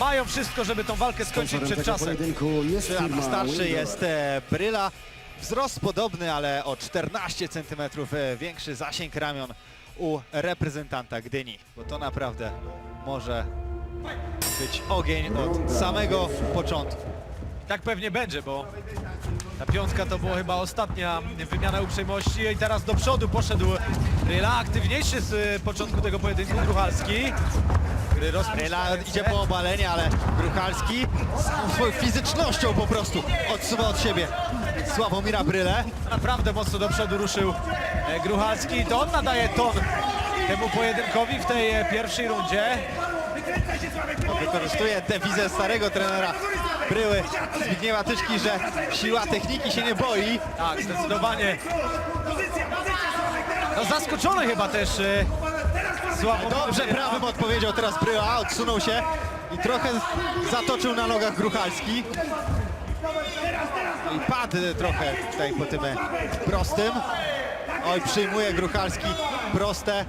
mają wszystko, żeby tą walkę skończyć Sponsorem przed tego czasem. pojedynku jest firma starszy Windows. jest e, Bryla. Wzrost podobny, ale o 14 cm e, większy zasięg ramion u reprezentanta Gdyni. Bo to naprawdę może być ogień od samego początku. Tak pewnie będzie, bo ta piątka to była chyba ostatnia wymiana uprzejmości i teraz do przodu poszedł Ryla, aktywniejszy z y, początku tego pojedynku Gruchalski. Bryla ręce. idzie po obalenie, ale Gruchalski z swoją fizycznością po prostu odsuwa od siebie Sławomira Brylę. Naprawdę mocno do przodu ruszył e, Gruchalski i to on nadaje ton temu pojedynkowi w tej e, pierwszej rundzie. Wykorzystuje dewizę starego trenera Bryły Zbigniewa Tyszki, że siła techniki się nie boi. Tak, zdecydowanie. No zaskoczony chyba też Dobrze prawym odpowiedział teraz Bryła, odsunął się i trochę zatoczył na nogach Gruchalski. I padł trochę tutaj po tym e, prostym. Oj, przyjmuje Gruchalski proste.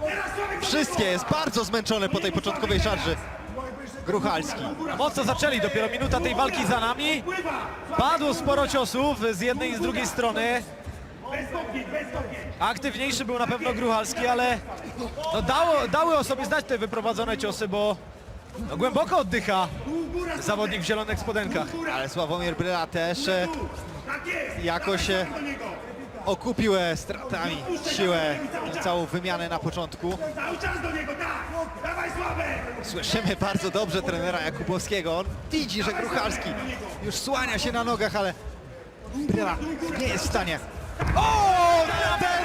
Wszystkie, jest bardzo zmęczony po tej początkowej szarży. Gruchalski. Mocno zaczęli, dopiero minuta tej walki za nami. Padło sporo ciosów z jednej i z drugiej strony. Aktywniejszy był na pewno Gruchalski, ale no dało, dały o sobie znać te wyprowadzone ciosy, bo no głęboko oddycha zawodnik w zielonych spodenkach. Ale Sławomir Bryla też e, jakoś e, okupił e, stratami siłę, całą wymianę na początku. Słyszymy bardzo dobrze trenera Jakubowskiego. On widzi, że Gruchalski już słania się na nogach, ale Bryla nie jest w stanie. O!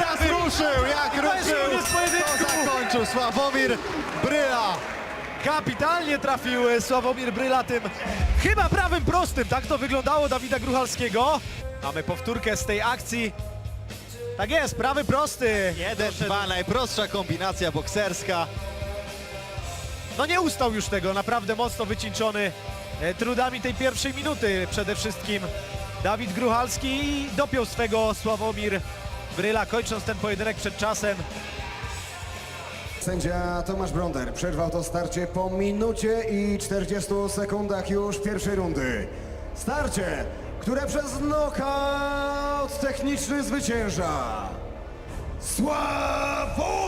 Teraz ruszył! Jak ruszył! To zakończył Sławomir Bryla. Kapitalnie trafił Sławomir Bryla tym chyba prawym prostym. Tak to wyglądało Dawida Gruchalskiego. Mamy powtórkę z tej akcji. Tak jest, prawy prosty. Jeden, dwa, najprostsza kombinacja bokserska. No nie ustał już tego, naprawdę mocno wycieńczony e, trudami tej pierwszej minuty przede wszystkim. Dawid Gruchalski i dopiął swego Sławomir Bryla, kończąc ten pojedynek przed czasem. Sędzia Tomasz Bronder przerwał to starcie po minucie i 40 sekundach już pierwszej rundy. Starcie, które przez knockout techniczny zwycięża Bryla!